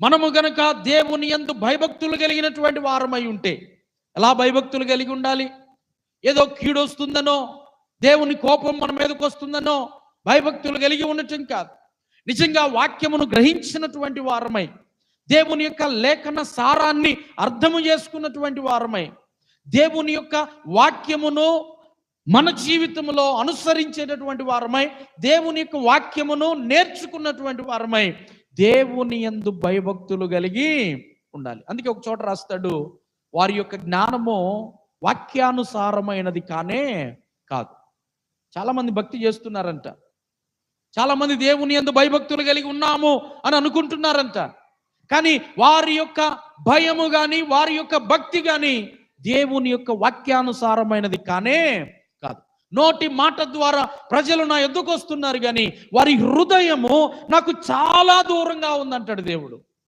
మనము గనక దేవుని ఎందు భయభక్తులు కలిగినటువంటి వారమై ఉంటే ఎలా భయభక్తులు కలిగి ఉండాలి? ఏదో కీడు వస్తుందనో దేవుని కోపం మన మీదకు వస్తుందనో భయభక్తులు కలిగి ఉండటం కాదు. నిజంగా వాక్యమును గ్రహించినటువంటి వారమై దేవుని యొక్క లేఖన సారాన్ని అర్థము చేసుకున్నటువంటి వారమై దేవుని యొక్క వాక్యమును మన జీవితంలో అనుసరించేటటువంటి వారమై దేవుని యొక్క వాక్యమును నేర్చుకున్నటువంటి వారమై దేవుని యందు భయభక్తులు కలిగి ఉండాలి. అందుకే ఒక చోట రాస్తాడు వారి యొక్క జ్ఞానము వాక్యానుసారమైనది కానే కాదు. చాలామంది భక్తి చేస్తున్నారంట. చాలామంది దేవుని యందు భయభక్తులు కలిగి ఉన్నాము అని అనుకుంటున్నారంట. కానీ వారి యొక్క భయము కానీ వారి యొక్క భక్తి కానీ దేవుని యొక్క వాక్యానుసారమైనది కానే నోటి మాట ద్వారా ప్రజలు నా ఎద్దుకు వస్తున్నారు కానీ వారి హృదయము నాకు చాలా దూరంగా ఉందంటాడు దేవుడు.